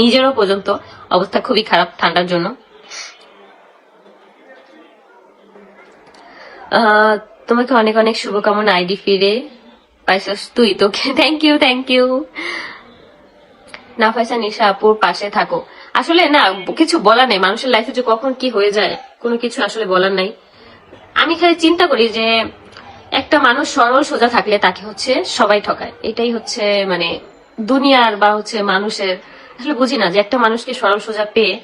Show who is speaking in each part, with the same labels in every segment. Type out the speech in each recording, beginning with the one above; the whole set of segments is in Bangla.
Speaker 1: নিজেরও পর্যন্ত অবস্থা খুবই খারাপ ঠান্ডার জন্য। তোমাকে অনেক অনেক শুভকামনা আইডি ফিরে পাইছস তুই তোকে। Thank you thank you Nafaisa Nisha আপুর পাশে থাকো। আসলে না, কিছু বলার নেই। মানুষের লাইফে যে কখন কি হয়ে যায়, কোনো কিছু আসলে বলার নাই। আমি খালি চিন্তা করি যে, একটা মানুষ সরল সোজা থাকলে তাকে হচ্ছে সবাই ঠকায়। এটাই হচ্ছে মানে দুনিয়ার বা হচ্ছে মানুষের আসলে বুঝি না যে একটা মানুষকে সরল সোজা পেয়ে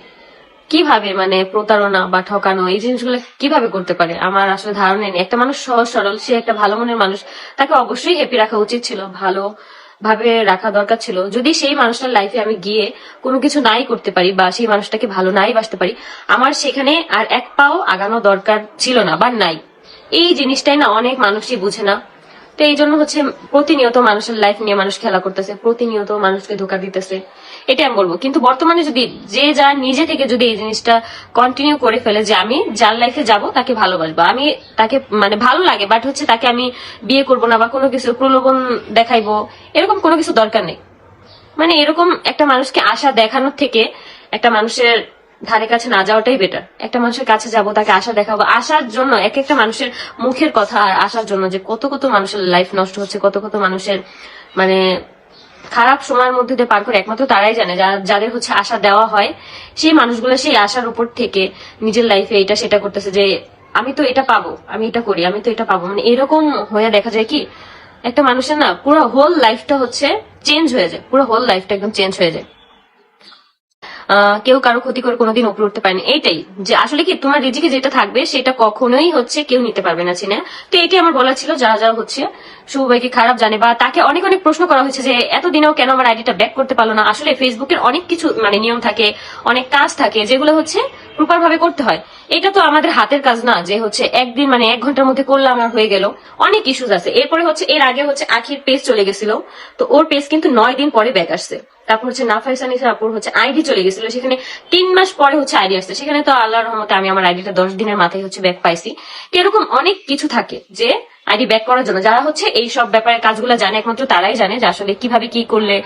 Speaker 1: কীভাবে মানে প্রতারণা বা ঠকানো, এই জিনিসগুলো কীভাবে করতে পারে? আমার আসলে ধারণা নেই। একটা মানুষ সহজ, সরল, সে একটা ভালো মনের মানুষ, তাকে অবশ্যই হ্যাপি রাখা উচিত ছিল ভালো ভাবে রাখা দরকার ছিল। যদি সেই মানুষটার লাইফে আমি গিয়ে কোনো কিছু নাই করতে পারি বা সেই মানুষটাকে ভালো নাই বাসতে পারি, আমার সেখানে আর এক পাও আগানো দরকার ছিল না বা নাই। এই জিনিসটাই না অনেক মানুষই বুঝে না। তো এই জন্য হচ্ছে প্রতিনিয়ত মানুষের লাইফ নিয়ে মানুষ খেলা করতেছে, প্রতিনিয়ত মানুষকে ধোকা দিতেছে। এটা আমি বলব। কিন্তু বর্তমানে যদি যে যার নিজে থেকে যদি এই জিনিসটা কন্টিনিউ করে ফেলে যে আমি যার লাইফে যাব, তাকে ভালোবাসবো। আমি তাকে মানে ভালো লাগে বাট হচ্ছে তাকে আমি বিয়ে করব না বা কোনো কিছু প্রলোভন দেখাইবো, এরকম কোনো কিছু দরকার নেই। মানে এরকম একটা মানুষকে আশা দেখানোর থেকে একটা মানুষের ধারে কাছে না যাওয়াটাই বেটার একটা মানুষের কাছে যাব, তাকে আশা দেখাবো। আসার জন্য এক একটা মানুষের মুখের কথা আর আসার জন্য যে কত কত মানুষের লাইফ নষ্ট হচ্ছে, কত কত মানুষের মানে খারাপ সময়ের মধ্যে দিয়ে পার করে, একমাত্র তারাই জানে যাদের হচ্ছে আশা দেওয়া হয়, সেই মানুষগুলো সেই আশার উপর থেকে নিজের লাইফে এটা সেটা করতেছে যে, আমি তো এটা পাবো, আমি এটা করি, আমি তো এটা পাবো। মানে এরকম হয়ে দেখা যায় কি, একটা মানুষের না পুরো হোল লাইফটা হচ্ছে চেঞ্জ হয়ে যায়, পুরো হোল লাইফটা একদম চেঞ্জ হয়ে যায়। কেউ কারও ক্ষতি করে কোনোদিন উপরে উঠতে পারেনি। এইটাই যে আসলে কি, তোমার রিজিকে যেটা থাকবে সেটা কখনোই হচ্ছে কেউ নিতে পারবে না, চিনে। তো এটাই আমার বলা ছিল, যারা যারা হচ্ছে শুভ ভাইকে খারাপ জানে বা তাকে অনেক অনেক প্রশ্ন করা হয়েছে যে এতদিনেও কেন আমার আইডিটা ব্যাক করতে পারল না? আসলে ফেসবুকের অনেক কিছু মানে নিয়ম থাকে, অনেক কাজ থাকে, যেগুলো হচ্ছে প্রপার ভাবে করতে হয়। এটা তো আমাদের হাতের কাজ না, যে হচ্ছে একদিন মানে এক ঘণ্টার মধ্যে করলাম আর হয়ে গেল। অনেক ইস্যুস আছে। এরপরে হচ্ছে, এর আগে হচ্ছে আখির পেজ চলে গেছিল। তো ওর পেজ কিন্তু নয় দিন পরে ব্যাক আসছে। তারপর হচ্ছে নাফাইসা নিসার আপুর হচ্ছে আইডি চলে গেছিল। সেখানে তিন মাস পরে হচ্ছে আইডি আসছে। সেখানে তো আল্লাহর রহমতে আমি আমার আইডিটা দশ দিনের মাথায় হচ্ছে ব্যাক পাইছি। এরকম অনেক কিছু থাকে যে আইডি ব্যাক করার জন্য। যারা হচ্ছে এই সব ব্যাপারে কাজগুলো জানে, একমাত্র তারাই জানে যে আসলে কীভাবে কি করলে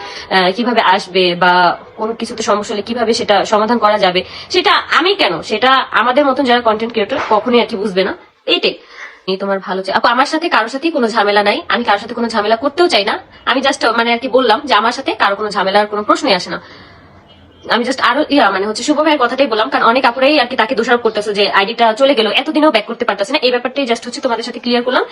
Speaker 1: কীভাবে আসবে বা কোনো কিছুতে সমস্যা হলে কীভাবে সেটা সমাধান করা যাবে। সেটা আমি কেন? সেটা আমাদের মতন যারা কন্টেন্ট ক্রিয়েটর কখনোই আর কি বুঝবে না। এইটাই। এই তোমার ভালো চাই। আমার সাথে কারোর সাথে কোনো ঝামেলা নাই। আমি কারোর সাথে কোনো ঝামেলা করতেও চাই না। আমি জাস্ট মানে আর কি বললাম যে আমার সাথে কারও কোনো ঝামেলার কোনো প্রশ্নই আসে না। আমি জাস্ট আরও, ইয়া মানে হচ্ছে শুভ ভাইয়ের কথাটাই বললাম। কারণ অনেক আপুরাই আর কি তাকে দোষারোপ করতেছে যে আইডিটা চলে গেল, এতদিনও ব্যাক করতে পারতেছে না। এই ব্যাপারটাই জাস্ট হচ্ছে তোমাদের সাথে ক্লিয়ার করলাম।